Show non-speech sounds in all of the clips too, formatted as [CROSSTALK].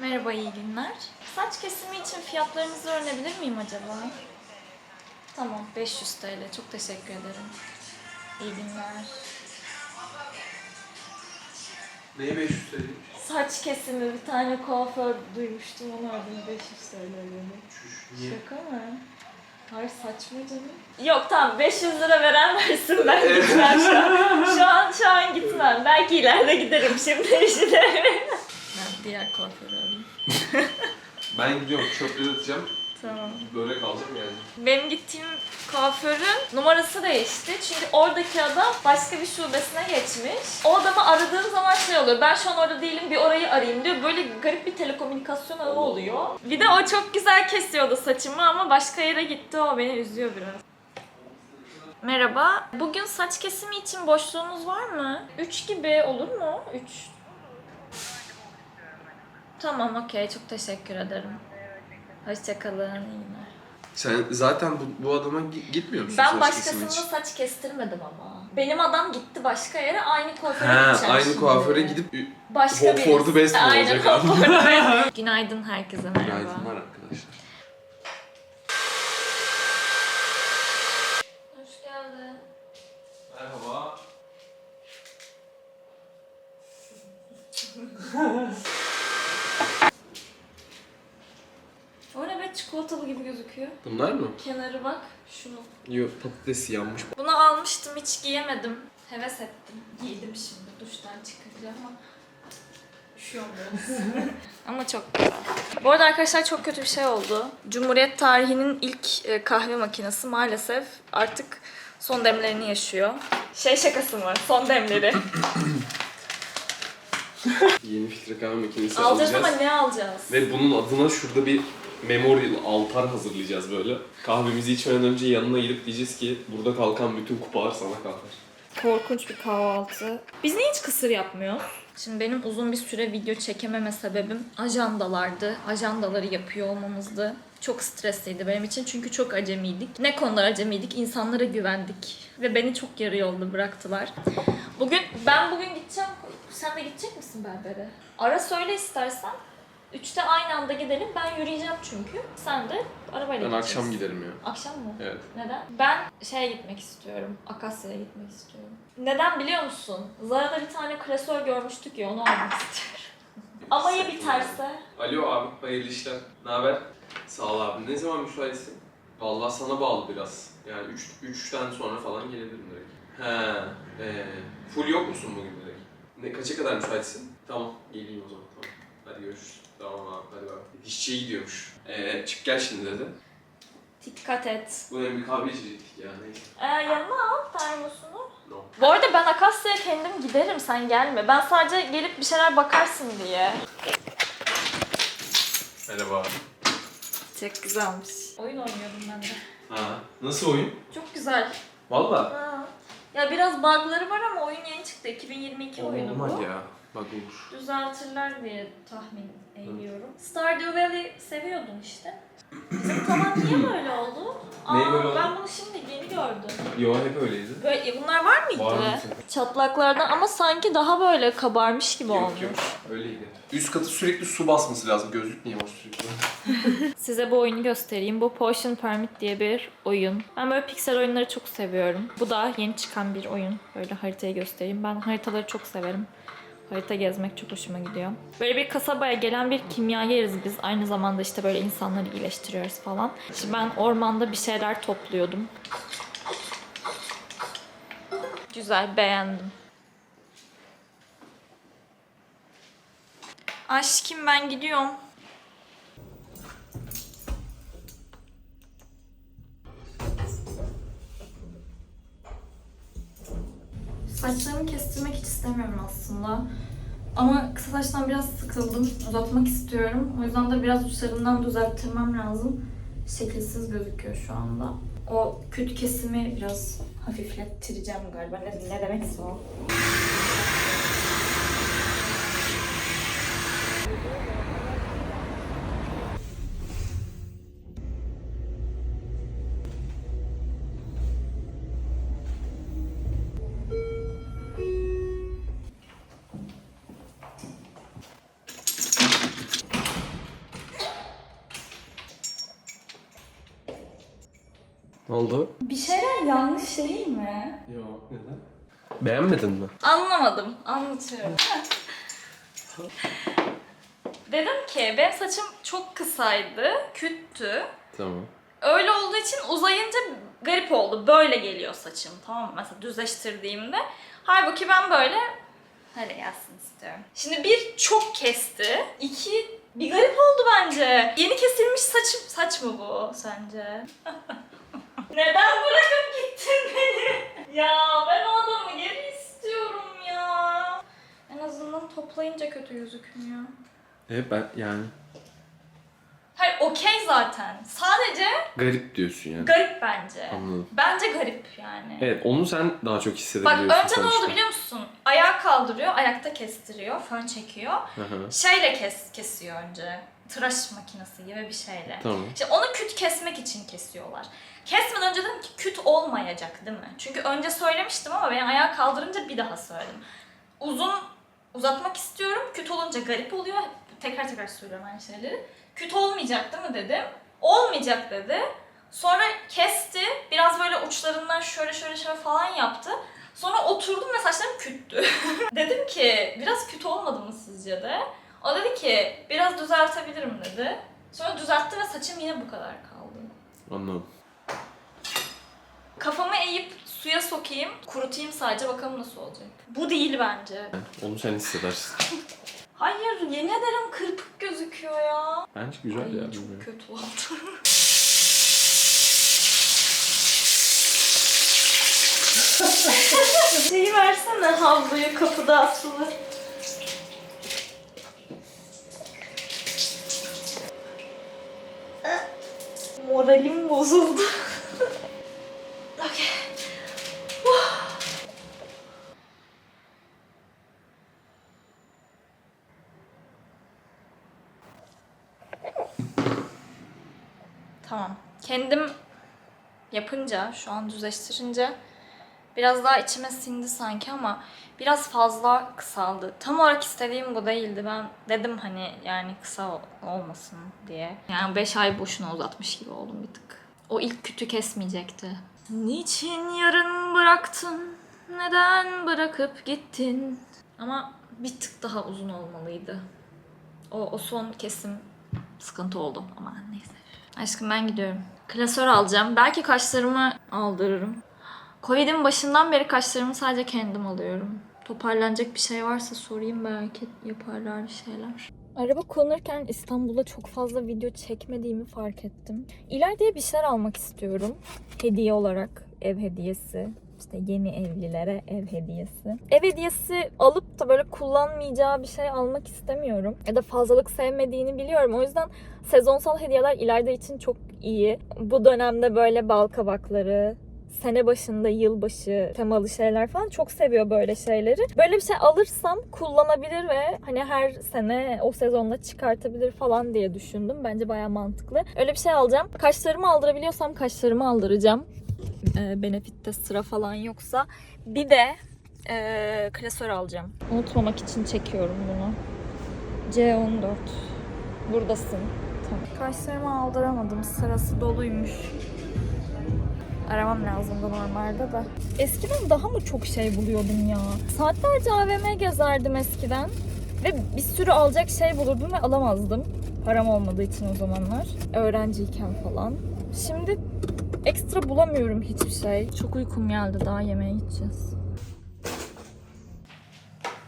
Merhaba, iyi günler. Saç kesimi için fiyatlarınızı öğrenebilir miyim acaba? Tamam, 500 TL. Çok teşekkür ederim. İyi günler. Neyi 500 söyleyeyim? Saç kesimi bir tane kuaför duymuştum onu ördüm 500 TL ödedi. Niye? Şaka mı? Hayır saçma canım. Yok tamam 500 lira veren versin ben gitmem şu [LAUGHS] an. Şu an, şu an gitmem. Belki ileride giderim şimdi işte. ben diğer arayayım. [LAUGHS] Ben gidiyorum çöpleri atacağım. Tamam. Böyle kalacağım yani. Benim gittiğim kuaförün numarası değişti. Çünkü oradaki adam başka bir şubesine geçmiş. O adamı aradığım zaman şey oluyor. Ben şu an orada değilim bir orayı arayayım diyor. Böyle garip bir telekomünikasyon ağı oluyor. Bir de o çok güzel kesiyordu saçımı ama başka yere gitti o beni üzüyor biraz. Merhaba. Bugün saç kesimi için boşluğunuz var mı? 3 gibi olur mu? 3. Tamam okey çok teşekkür ederim. Hoşçakalın. iyi günler. Sen zaten bu, bu adama gi- gitmiyor musun Ben saç başkasına kesimi için? saç kestirmedim ama. Benim adam gitti başka yere aynı kuaföre Ha, gideceğim aynı şimdi. kuaföre gidip Başka Hopford'u birisi. best mi Aynen, olacak abi? Best. [LAUGHS] Günaydın herkese merhaba. Günaydınlar arkadaşlar. Hoş geldin. Merhaba. O çikolatalı gibi gözüküyor. Bunlar mı? Kenarı bak şunu. Yok patates yanmış. Bunu almıştım hiç giyemedim. Heves ettim. Giydim şimdi duştan çıkınca ama üşüyorum [LAUGHS] ama çok güzel. Bu arada arkadaşlar çok kötü bir şey oldu. Cumhuriyet tarihinin ilk e, kahve makinesi maalesef artık son demlerini yaşıyor. Şey şakası mı? Son demleri. [LAUGHS] Yeni filtre kahve makinesi alacağız alacağız. ama ne alacağız? Ve bunun adına şurada bir memorial altar hazırlayacağız böyle. Kahvemizi içmeden önce yanına gidip diyeceğiz ki burada kalkan bütün kupalar sana kalkar. Korkunç bir kahvaltı. Biz niye hiç kısır yapmıyoruz? Şimdi benim uzun bir süre video çekememe sebebim ajandalardı. Ajandaları yapıyor olmamızdı. Çok stresliydi benim için çünkü çok acemiydik. Ne konuda acemiydik? İnsanlara güvendik. Ve beni çok yarı yolda bıraktılar. Bugün, ben bugün gideceğim. Sen de gidecek misin berbere? Ara söyle istersen. Üçte aynı anda gidelim. Ben yürüyeceğim çünkü. Sen de arabayla Ben gideceksin. akşam giderim ya. Akşam mı? Evet. Neden? Ben şeye gitmek istiyorum. Akasya'ya gitmek istiyorum. Neden biliyor musun? Zara'da bir tane klasör görmüştük ya onu almak istiyorum. [LAUGHS] Ama ya biterse? Alo abi, hayırlı işler. Ne haber? Sağ ol abi. Ne zaman müsaitsin? Vallahi sana bağlı biraz. Yani 3 üç, 3'ten sonra falan gelebilirim direkt. He, ee, full yok musun bugün direkt? Ne, kaça kadar müsaitsin? Tamam, geleyim o zaman. Tamam. Hadi görüşürüz. Tamam abi, hadi bak. Dişçiye gidiyormuş. Ee, çık gel şimdi dedi. Dikkat et. Bu ne bir kahve içecektik ya neyse. Ee, yanına al termosunu. No. Bu arada ben Akasya'ya kendim giderim sen gelme. Ben sadece gelip bir şeyler bakarsın diye. Merhaba. Çok güzelmiş. Oyun oynuyordum ben de. Ha, nasıl oyun? Çok güzel. Valla. Ha. Ya biraz bug'ları var ama oyun yeni çıktı. 2022 oyunu bu. ya. Bak olur. düzeltirler diye tahmin ediyorum. Stardew Valley seviyordun işte. Bizim tavan niye [CLEARS THROAT] böyle oldu? Neyi böyle oldu? Ben bunu şimdi yeni gördüm. Yo hep öyleydi. Böyle, e, bunlar var mıydı? Vardı. Çatlaklardan ama sanki daha böyle kabarmış gibi Yok olmuş. yok öyleydi. Üst katı sürekli su basması lazım. Gözlük niye var sürekli? [LAUGHS] Size bu oyunu göstereyim. Bu Potion Permit diye bir oyun. Ben böyle piksel oyunları çok seviyorum. Bu da yeni çıkan bir oyun. Böyle haritayı göstereyim. Ben haritaları çok severim. Harita gezmek çok hoşuma gidiyor. Böyle bir kasabaya gelen bir kimyageriz biz. Aynı zamanda işte böyle insanları iyileştiriyoruz falan. İşte ben ormanda bir şeyler topluyordum. Güzel, beğendim. Aşkım ben gidiyorum. Saçlarımı kestirmek hiç istemiyorum aslında. Ama kısa saçtan biraz sıkıldım. Uzatmak istiyorum. O yüzden de biraz uçlarımdan düzelttirmem lazım. Şekilsiz gözüküyor şu anda. O kötü kesimi biraz hafiflettireceğim galiba. Ne, ne demekse o. oldu? Bir şeyler yanlış değil mi? Yok neden? Beğenmedin mi? Anlamadım. Anlatıyorum. Dedim ki benim saçım çok kısaydı, küttü. Tamam. Öyle olduğu için uzayınca garip oldu. Böyle geliyor saçım tamam mı? Mesela düzleştirdiğimde. Halbuki ben böyle böyle gelsin istiyorum. Şimdi bir çok kesti. iki bir garip oldu bence. Yeni kesilmiş saçım saç mı bu sence? [LAUGHS] Neden bırakıp gittin beni? Ya ben o adamı geri istiyorum ya. En azından toplayınca kötü gözükmüyor. Evet ben yani. Hayır okey zaten. Sadece Garip diyorsun yani. garip bence. Anladım. Bence garip yani. Evet onu sen daha çok Bak hissedebiliyorsun önce ne oldu biliyor musun? Ayağı kaldırıyor, ayakta kestiriyor, fön çekiyor. Hı. Şeyle kes, kesiyor önce. Tıraş makinesi gibi bir şeyle. Tamam. İşte onu küt kesmek için kesiyorlar. Kesmeden önce dedim ki küt olmayacak değil mi? Çünkü önce söylemiştim ama ben ayağı kaldırınca bir daha söyledim. Uzun uzatmak istiyorum. Küt olunca garip oluyor. Tekrar tekrar söylüyorum aynı şeyleri. Küt olmayacak değil mi dedim. Olmayacak dedi. Sonra kesti. Biraz böyle uçlarından şöyle şöyle şöyle falan yaptı. Sonra oturdum ve saçlarım küttü. [LAUGHS] dedim ki biraz küt olmadı mı sizce de? O dedi ki biraz düzeltebilirim dedi. Sonra düzeltti ve saçım yine bu kadar kaldı. Anladım. Kafamı eğip suya sokayım, kurutayım sadece bakalım nasıl olacak. Bu değil bence. Onu sen hissedersin. [LAUGHS] Hayır, yemin ederim kırpık gözüküyor ya. Bence güzel Ay, ya. çok bilmiyorum. kötü oldu. [LAUGHS] Şeyi versene havluyu kapıda asılı. Moralim bozuldu. Tamam. Kendim yapınca, şu an düzleştirince biraz daha içime sindi sanki ama biraz fazla kısaldı. Tam olarak istediğim bu değildi. Ben dedim hani yani kısa ol- olmasın diye. Yani 5 ay boşuna uzatmış gibi oldum bir tık. O ilk kütü kesmeyecekti. Niçin yarın bıraktın? Neden bırakıp gittin? Ama bir tık daha uzun olmalıydı. O, o son kesim sıkıntı oldu ama neyse. Aşkım ben gidiyorum. Klasör alacağım. Belki kaşlarımı aldırırım. Covid'in başından beri kaşlarımı sadece kendim alıyorum. Toparlanacak bir şey varsa sorayım belki yaparlar bir şeyler. Araba kullanırken İstanbul'da çok fazla video çekmediğimi fark ettim. İleride bir şeyler almak istiyorum. Hediye olarak ev hediyesi. İşte yeni evlilere ev hediyesi. Ev hediyesi alıp da böyle kullanmayacağı bir şey almak istemiyorum. Ya da fazlalık sevmediğini biliyorum. O yüzden sezonsal hediyeler ileride için çok iyi. Bu dönemde böyle bal kabakları, sene başında yılbaşı temalı şeyler falan çok seviyor böyle şeyleri. Böyle bir şey alırsam kullanabilir ve hani her sene o sezonda çıkartabilir falan diye düşündüm. Bence bayağı mantıklı. Öyle bir şey alacağım. Kaşlarımı aldırabiliyorsam kaşlarımı aldıracağım. E, Benefit'te sıra falan yoksa. Bir de e, klasör alacağım. Unutmamak için çekiyorum bunu. C14. Buradasın. Tamam. Kaşlarımı aldıramadım. Sırası doluymuş. Aramam lazımdı normalde de. Eskiden daha mı çok şey buluyordum ya? Saatlerce AVM gezerdim eskiden. Ve bir sürü alacak şey bulurdum ve alamazdım. Param olmadığı için o zamanlar. Öğrenciyken falan. Şimdi ekstra bulamıyorum hiçbir şey. Çok uykum geldi daha yemeğe gideceğiz.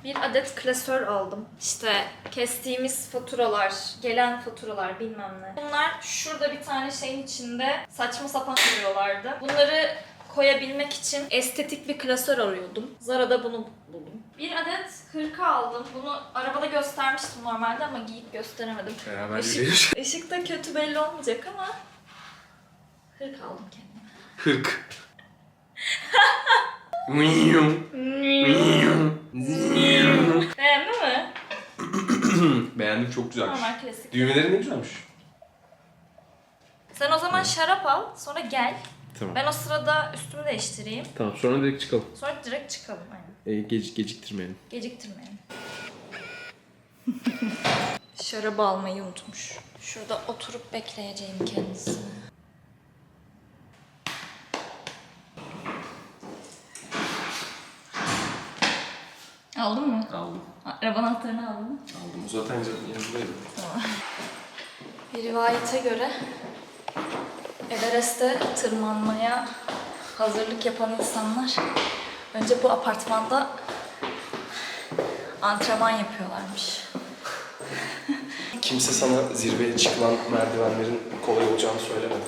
Bir adet klasör aldım. İşte kestiğimiz faturalar, gelen faturalar bilmem ne. Bunlar şurada bir tane şeyin içinde saçma sapan duruyorlardı. Bunları koyabilmek için estetik bir klasör arıyordum. Zara'da bunu buldum. Bir adet hırka aldım. Bunu arabada göstermiştim normalde ama giyip gösteremedim. Beraber Işık-. Işıkta kötü belli olmayacak ama hırka aldım kendime. Hırk. Beğendin mi? Beğendim çok güzelmiş. Normal klasik. Düğmeleri ne güzelmiş. Sen o zaman şarap al, sonra gel. Tamam. Ben o sırada üstümü değiştireyim. Tamam sonra direkt çıkalım. Sonra direkt çıkalım. Aynen. E, gec geciktirmeyelim. Geciktirmeyelim. [LAUGHS] Şarabı almayı unutmuş. Şurada oturup bekleyeceğim kendisini. Aldın mı? Aldım. Araba anahtarını aldın mı? Aldım. Zaten yanımdaydı. [LAUGHS] Bir rivayete göre Everest'e tırmanmaya hazırlık yapan insanlar önce bu apartmanda antrenman yapıyorlarmış. Kimse sana zirveye çıkılan merdivenlerin kolay olacağını söylemedi.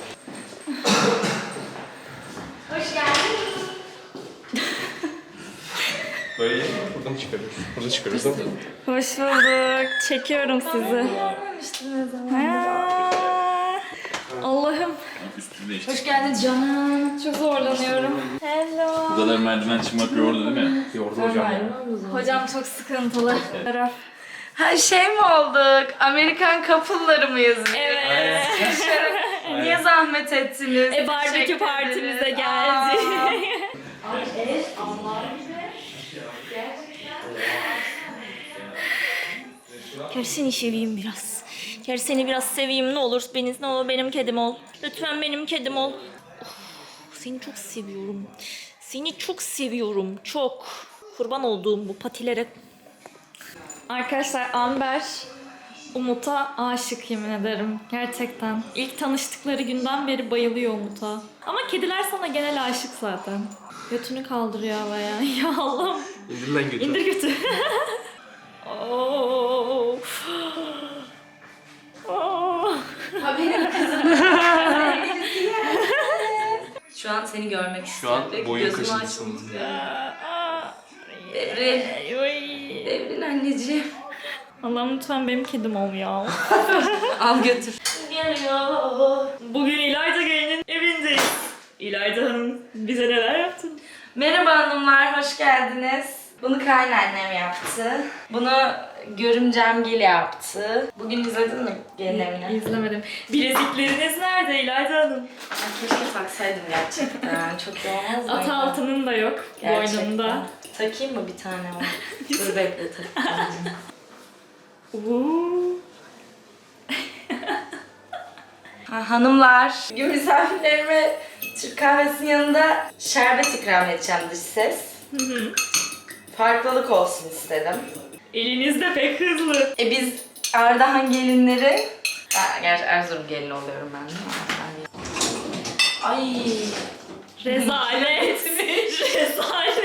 Böyle buradan çıkarıyoruz. Burada çıkarıyoruz mi? Hoş bulduk. Çekiyorum sizi. Allah'ım. Hoş geldin canım. Çok zorlanıyorum. Hello. Bu kadar merdiven çıkmak yordu değil mi? Yordu hocam. Hocam çok sıkıntılı. Taraf. Ha şey mi olduk? Amerikan couple'ları mıyız? Evet. [LAUGHS] Niye zahmet ettiniz? E barbekü Teşekkür partimize geldi. Gel seni seveyim biraz. Gel seni biraz seveyim ne olur. Beniz ne olur benim kedim ol. Lütfen benim kedim ol. Of, seni çok seviyorum. Seni çok seviyorum. Çok. Kurban olduğum bu patilere. Arkadaşlar Amber Umut'a aşık yemin ederim. Gerçekten. İlk tanıştıkları günden beri bayılıyor Umut'a. Ama kediler sana genel aşık zaten. Götünü kaldırıyor havaya. [LAUGHS] Ya Allah'ım. İndir lan götür. İndir götü. [LAUGHS] Oo. [LAUGHS] Oo. Şu an seni görmek Şu an boyun Gözümü kaşıntısın. açtım. Anneciğim. Allah'ım lütfen benim kedim ol ya. [LAUGHS] Al götür. Geliyor. Bugün İlayda Gelinin evindeyiz. İlayda Hanım bize neler yaptın? Merhaba hanımlar, hoş geldiniz. Bunu kaynannem yaptı. Bunu görümcem Gil yaptı. Bugün izledin mi gelin evini? İzlemedim. Bilezikleriniz nerede İlayda Hanım? Ay, keşke taksaydım gerçekten. [LAUGHS] Çok mıydı? At altının da yok Gerçekten. boynunda. Takayım mı bir tane var? [LAUGHS] Dur bekle takayım. Uuu. [LAUGHS] Ha, hanımlar, bugün misafirlerime Türk kahvesinin yanında şerbet ikram edeceğim dış ses. Farklılık olsun istedim. Eliniz de pek hızlı. E biz Ardahan gelinleri... Ha, gerçi Erzurum gelini oluyorum ben değil mi? Ay. Rezalet. Rezalet.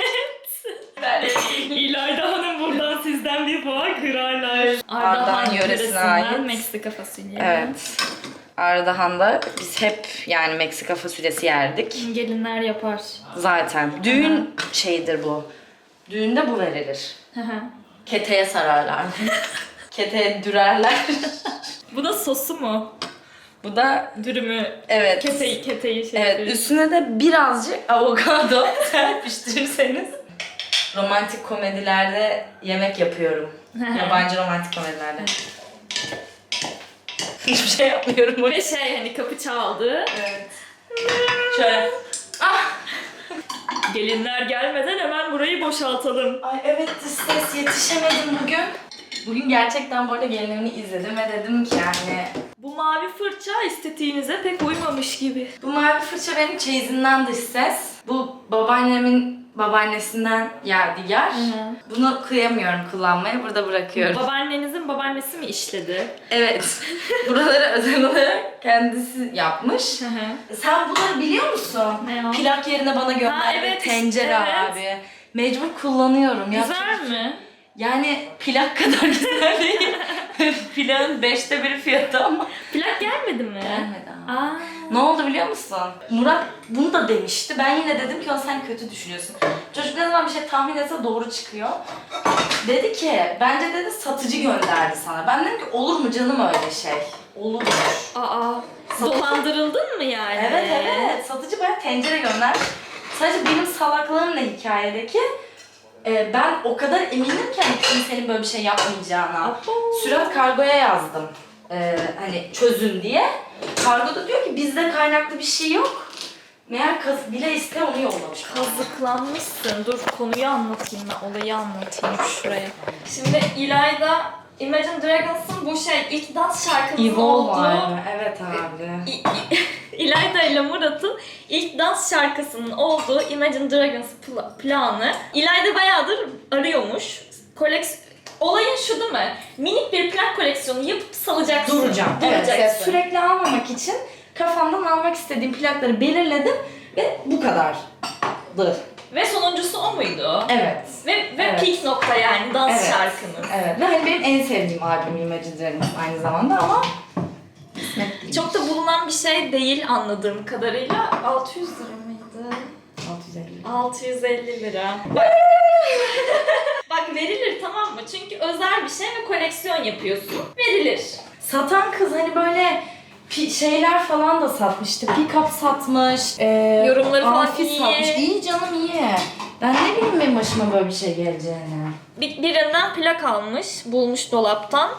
[LAUGHS] İlayda Hanım buradan sizden bir puan kırarlar. Ardahan yöresine ait. Meksika fasulye. Evet. Ardahan'da biz hep yani Meksika fasulyesi yerdik. Gelinler yapar. Zaten. Düğün şeyidir bu. Düğünde bu verilir. Keteye sararlar. [LAUGHS] Keteye dürerler. Bu da sosu mu? bu da Dürümü, evet. keteyi, keteyi şey Evet, yapıyoruz. üstüne de birazcık avokado [LAUGHS] serpiştirirseniz. Romantik komedilerde yemek yapıyorum. Yabancı romantik komedilerde. Hiçbir şey yapmıyorum. Ve şey hani kapı çaldı. Evet. Şöyle. Ah! Gelinler gelmeden hemen burayı boşaltalım. Ay evet ses yetişemedim bugün. Bugün gerçekten bu arada gelinlerini izledim ve dedim ki yani Bu mavi fırça estetiğinize pek uymamış gibi. bu mavi fırça benim çeyizimden dış ses. Bu babaannemin babaannesinden yadigar. Bunu kıyamıyorum kullanmaya. Burada bırakıyorum. Babaannenizin babaannesi mi işledi? Evet. [LAUGHS] Buraları özel olarak kendisi yapmış. Sen bunları biliyor musun? Ne ya? Plak yerine bana gönderdi. Ha, evet, Tencere evet. abi. Mecbur kullanıyorum. Güzel çok- mi? Yani plak [LAUGHS] kadar güzel değil. [LAUGHS] Plakın beşte biri fiyatı ama. Plak gelmedi mi? Gelmedi abi. Aa. Ne oldu biliyor musun? Murat bunu da demişti. Ben yine dedim ki "O sen kötü düşünüyorsun. Çocuk ne zaman bir şey tahmin etse doğru çıkıyor. Dedi ki bence dedi satıcı gönderdi sana. Ben dedim ki olur mu canım öyle şey? Olurmuş. Aa. Dolandırıldın mı yani? Evet evet. Satıcı bayağı tencere göndermiş. Sadece benim salaklığım ne hikayedeki? E, ben o kadar eminim ki hani kimsenin böyle bir şey yapmayacağına. Sürat kargoya yazdım. E, hani çözün diye. Kargo da diyor ki bizde kaynaklı bir şey yok. Meğer kaz bile iste onu yollamış. Kazıklanmışsın. Dur konuyu anlatayım ben. Olayı anlatayım şuraya. Şimdi İlayda Imagine Dragons'ın bu şey ilk dans şarkımızın Evolve olduğu mı? Evet abi. [LAUGHS] İlayda ile Murat'ın ilk dans şarkısının olduğu Imagine Dragons pla- planı İlayda bayağıdır arıyormuş. Koleks Olayın şu değil mi? Minik bir plak koleksiyonu yapıp salacaksın. Duracağım. Evet, Duracaksın. yani sürekli almamak için kafamdan almak istediğim plakları belirledim ve bu kadardır. Ve sonuncusu o muydu? Evet. Ve, ve Evet. peak nokta yani dans Evet. şarkınız. Evet. Ve hani benim en sevdiğim albüm Imagine Dragons aynı zamanda ama kısmet. Çok da bulunan bir şey değil anladığım kadarıyla. 600 lira mıydı? 650. 650 lira. Bak, [LAUGHS] Bak verilir tamam mı? Çünkü özel bir şey ve koleksiyon yapıyorsun. Verilir. Satan kız hani böyle pi- şeyler falan da satmıştı. Pick-up satmış. E, Yorumları falan amfi iyi. satmış. İyi canım iyi. Ben ne bileyim benim başıma böyle bir şey geleceğini. Bir, birinden plak almış, bulmuş dolaptan.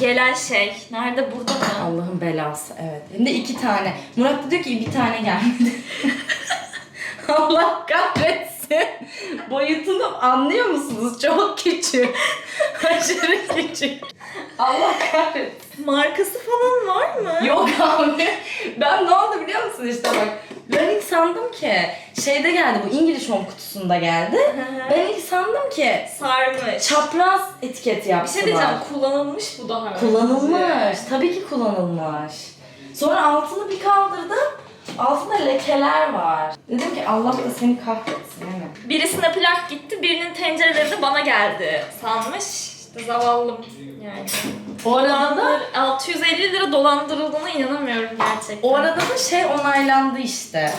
Gelen şey. Nerede? Burada mı? Allah'ın belası evet. Hem de iki tane. Murat da diyor ki bir tane gelmedi. [LAUGHS] Allah kahretsin. Boyutunu anlıyor musunuz? Çok küçük. [LAUGHS] Aşırı küçük. Allah kahretsin. Markası falan var mı? Yok abi. Ben ne oldu biliyor musun işte bak. Ben ilk sandım ki şeyde geldi bu İngiliz Home kutusunda geldi. Ben ilk sandım ki Sarmış. çapraz etiket Bir yaptılar. şey diyeceğim. Kullanılmış bu daha önce. Kullanılmış. Tabii ki kullanılmış. Sonra altını bir kaldırdım. Altında lekeler var. Dedim ki Allah da seni kahretsin yani. Birisine plak gitti, birinin tencereleri de bana geldi sanmış. İşte zavallım yani. O arada da Dolandır, 650 lira dolandırıldığına inanamıyorum gerçekten. o arada da şey onaylandı işte.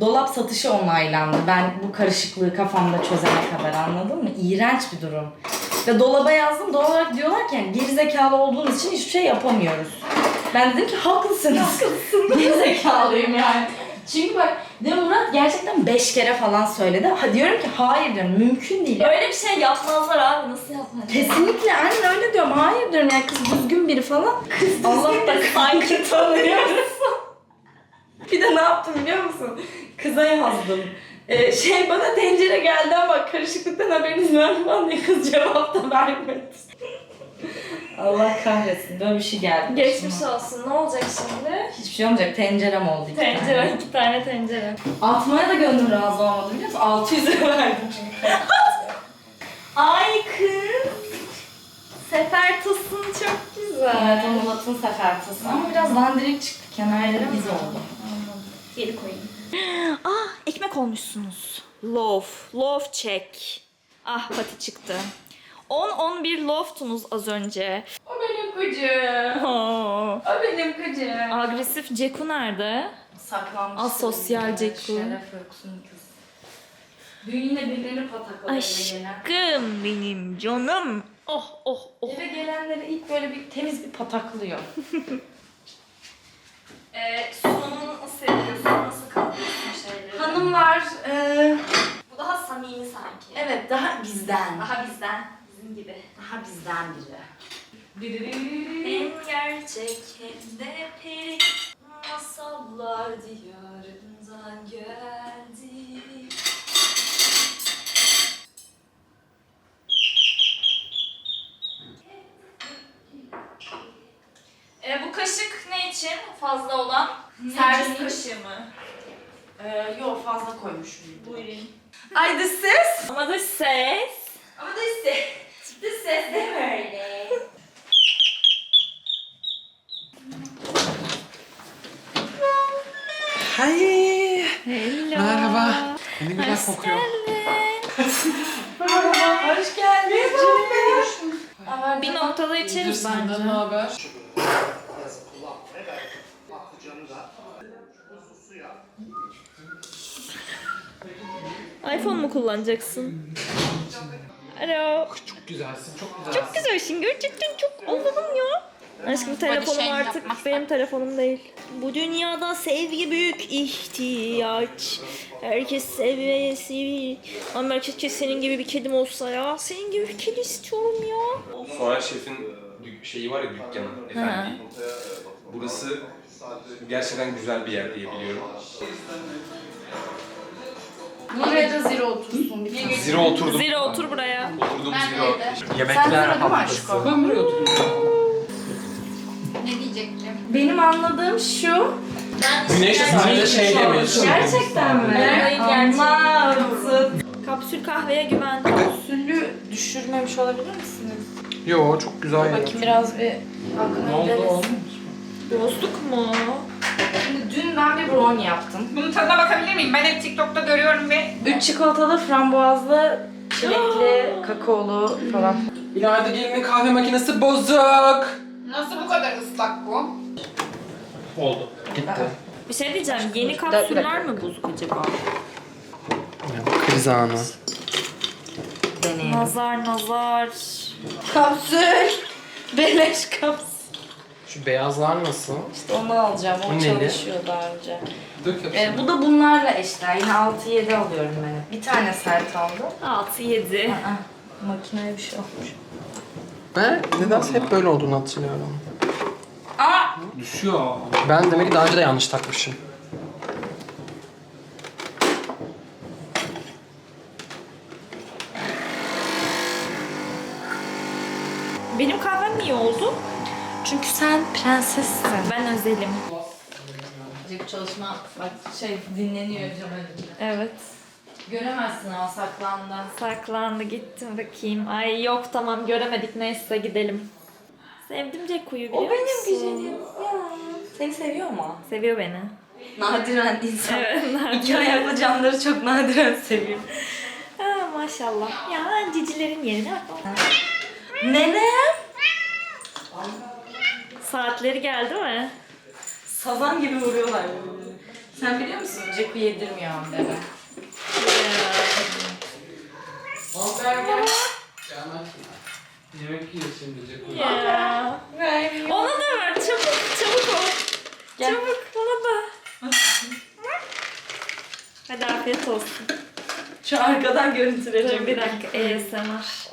Dolap satışı onaylandı. Ben bu karışıklığı kafamda çözene kadar anladın mı? İğrenç bir durum. Ve dolaba yazdım. Doğal olarak diyorlar ki yani gerizekalı olduğunuz için hiçbir şey yapamıyoruz. Ben dedim ki haklısınız. Haklısın. [LAUGHS] Gerizekalıyım yani. Çünkü bak de Murat gerçekten 5 kere falan söyledi. Ha diyorum ki hayır diyorum mümkün değil. Öyle bir şey yapmazlar abi. Nasıl yapmazlar? Kesinlikle aynen öyle diyorum. Hayır diyorum yani kız düzgün biri falan. Kız Allah da sanki tanıyoruz. [LAUGHS] Bir de ne yaptım biliyor musun? Kıza yazdım. Ee, şey bana tencere geldi ama karışıklıktan haberiniz var mı diye kız cevap da vermedi. Allah kahretsin böyle bir şey geldi. Geçmiş başıma. olsun. Ne olacak şimdi? Hiçbir şey olmayacak. Tencerem oldu. iki tane. Tencere, iki tane tencere. Atmaya da gönlüm razı olmadı biliyor musun? 600 lira [LAUGHS] verdim çünkü. Ay kız. Sefer tasın çok güzel. Evet o Murat'ın sefertası ama biraz dandirik çıktı. Kenarları iz oldu. Geri koyayım. [GASPS] Ah ekmek olmuşsunuz. Loaf. Loaf check. Ah pati çıktı. 10-11 loaftunuz az önce. O benim kucum. Oh. O benim kucum. Agresif Ceku nerede? Saklanmış. Asosyal Ceku. Şeref yoksun kız. Dün yine birilerini patakladı. Aşkım benim canım. Oh oh oh. Eve gelenleri ilk böyle bir temiz bir pataklıyor. [LAUGHS] Ee, sunumunu nasıl yapıyorsun? Nasıl katlıyorsun şeyleri? Hanımlar, e, Bu daha samimi sanki. evet daha bizden. Daha bizden. Bizim gibi. Daha bizden biri. Hem gerçek hem de peri masallar diyarından geldi. E, bu kaşık ne için fazla olan? Servis için? kaşığı mı? Ee, yok fazla koymuşum. Buyurun. Ay the ses. Ama da ses. Ama da ses. The ses de böyle. Hay. Hello. Merhaba. Ne güzel Hoş kokuyor. geldin. Merhaba, hoş geldin. Bir içeriz bence. ne haber? iPhone mu kullanacaksın? Alo. Çok güzelsin, çok güzelsin. Çok güzelsin gerçekten çok Allah'ım ya. Aşkım telefonum artık benim telefonum değil. Bu dünyada sevgi büyük ihtiyaç. Herkes sevmesi. Ama keşke senin gibi bir kedim olsa ya. Senin gibi bir kedi istiyorum ya. Sonra şefin şeyi var ya dükkanı efendim. Burası gerçekten güzel bir yer diye biliyorum. Buraya da zero otursun. Zira oturdum. Zira otur buraya. Oturduğum zira. Sen Yemekler sıra değil mi aşkım? Ben buraya oturdum. Ne diyecektim? Benim anladığım şu. Güneş sadece şey demiyorsun. Gerçekten mi? Evet, gerçekten. Kapsül kahveye güvendim. Kapsülü düşürmemiş olabilir misiniz? Yo çok güzel ya. Bakayım biraz bir hakkını öderiz. Bozduk mu? Şimdi dün ben bir brownie yaptım. Bunun tadına bakabilir miyim? Ben hep TikTok'ta görüyorum ve Üç çikolatalı, frambuazlı, çilekli, kakaolu falan. İlayda gelinin kahve makinesi bozuk. nasıl bu kadar ıslak bu? Oldu. Gitti. Bir şey diyeceğim. Yeni kapsüller mi bozuk acaba? Kriz anı. Deneyelim. Nazar nazar. Kapsül. Beleş kapsül. Şu beyazlar nasıl? İşte onu alacağım. O çalışıyor daha önce. Dök hepsini. Ee, bu da bunlarla eşler. Yine 6-7 alıyorum ben. hep. Bir tane sert aldım. 6 7. Aa, makineye bir şey olmuş. Ben nedense hep böyle olduğunu hatırlıyorum. Aa! Düşüyor. Ben demek ki daha önce de yanlış takmışım. Benim kahvem iyi oldu. Çünkü sen prensessin. Ben özelim. Bu çalışma bak şey dinleniyor Cemal'im. Evet. Göremezsin ama saklandı. Saklandı gittim bakayım. Ay yok tamam göremedik neyse gidelim. Sevdim Ceku'yu biliyor O benim musun? güzelim. Ya. Seni seviyor mu? Seviyor beni. Nadiren insan. [LAUGHS] Evet. İki ayaklı canları çok nadiren seviyor. Aa, maşallah. Ya cicilerin yerine bak. Nene? Saatleri geldi mi? Sazan gibi vuruyorlar. Sen biliyor musun? Ceku yedirmiyor Amber'e. Yemek yiyor şimdi Ceko. Ya. Ona da ver çabuk çabuk ol. Gel. Çabuk ona da. Hadi afiyet olsun. Şu arkadan Dur görüntüleyeceğim. bir dakika ASMR.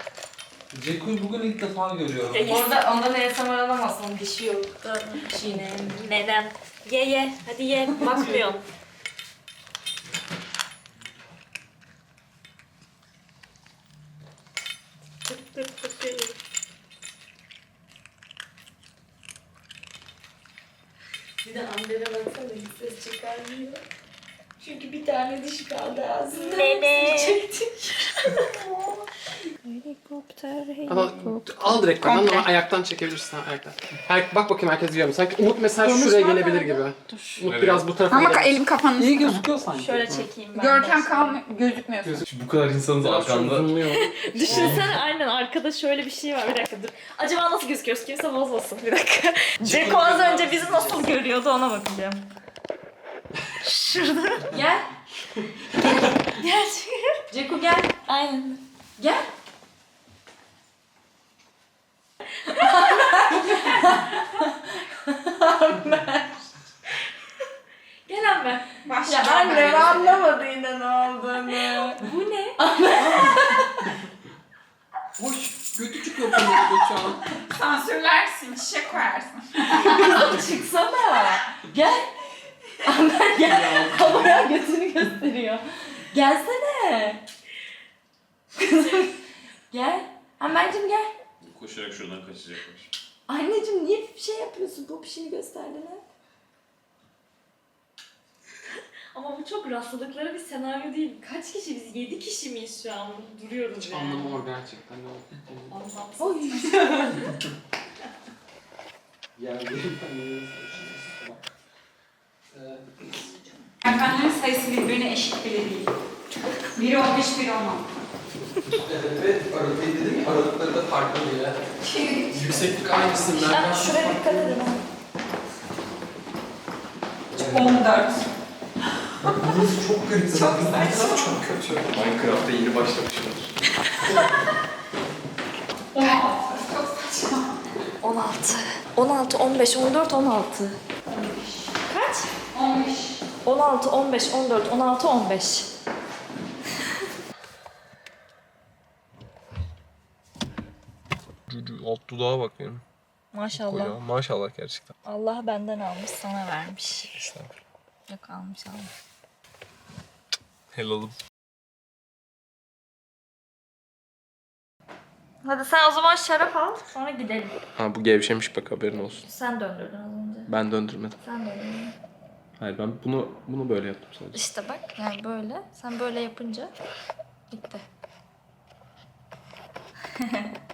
Ceku'yu bugün ilk defa görüyorum. Orada ondan ASMR alamazsın. Dişi yok. Çiğne. Neden? Ye ye. Hadi ye. Bakmıyorum. Tık tık tık tık. Bir de Amber'e baksana hiç ses çıkarmıyor. Çünkü bir tane dişi kaldı ağzında. Nene. Çektik. Helikopter, Al, helikopter. Al direkt benden ama ayaktan çekebilirsin ha, ayaktan. Her, bak bakayım herkes yiyor mu? Sanki Umut mesela şuraya gelebilir gibi. Umut biraz bu tarafa Ama gelebilir. elim kapanmış. İyi gözüküyor sanki. Şöyle çekeyim ben. Görkem kalmıyor, gözükmüyorsun. Bu kadar insanız Biraz şu arkanda. zoomluyor. [LAUGHS] Düşünsene aynen arkada şöyle bir şey var. Bir dakika dur. Acaba nasıl gözüküyoruz? Kimse bozmasın. Bir dakika. [LAUGHS] Ceko az önce bizi nasıl görüyordu ona bakacağım. Şurada. Gel. Gel. [LAUGHS] Ceku gel. Aynen. Gel. Gel Amber. Başlayalım. Ya annem anlamadı yine ne olduğunu. Bu ne? Hoş, götü çıkıyor şu an. Sansürlersin, çiçek koyarsın. Çıksana. Gel. Amber gel. Kamera götünü gösteriyor. Gelsene. Kızım. gel. Amber'cim gel. Koşarak şuradan kaçacakmış. Anneciğim niye bir şey yapıyorsun? Bu pişini gösterdin ha. [LAUGHS] Ama bu çok rastladıkları bir senaryo değil. Kaç kişi biz? 7 kişi miyiz şu an? Duruyoruz Hiç yani. anlamam gerçekten ne olduğunu. Allah'ım. Oy. [LAUGHS] Yani Efendilerin sayısı birbirine eşit bile değil. Biri 15, biri 16. Evet, aralık dedim ya, aralıkları da farklı bile. [LAUGHS] Yükseklik aynısından. Şuraya dikkat edin. 14. Burası çok garip. Çok, çok kötü. Minecraft'ta yeni başlamışlar. [LAUGHS] 16. Çok saçma. 16. 16, 15, 14, 16. Kaç? 15. 16, 15, 14, 16, 15. Dudağa bakıyorum. Maşallah. Maşallah gerçekten. Allah benden almış sana vermiş. Estağfurullah. Yok almış almış. Helalım. Hadi sen o zaman şarap al sonra gidelim. Ha bu gevşemiş bak haberin olsun. Sen döndürdün az önce. Ben döndürmedim. Sen döndürdün. Hayır ben bunu bunu böyle yaptım sadece. İşte bak yani böyle. Sen böyle yapınca Bitti. [LAUGHS]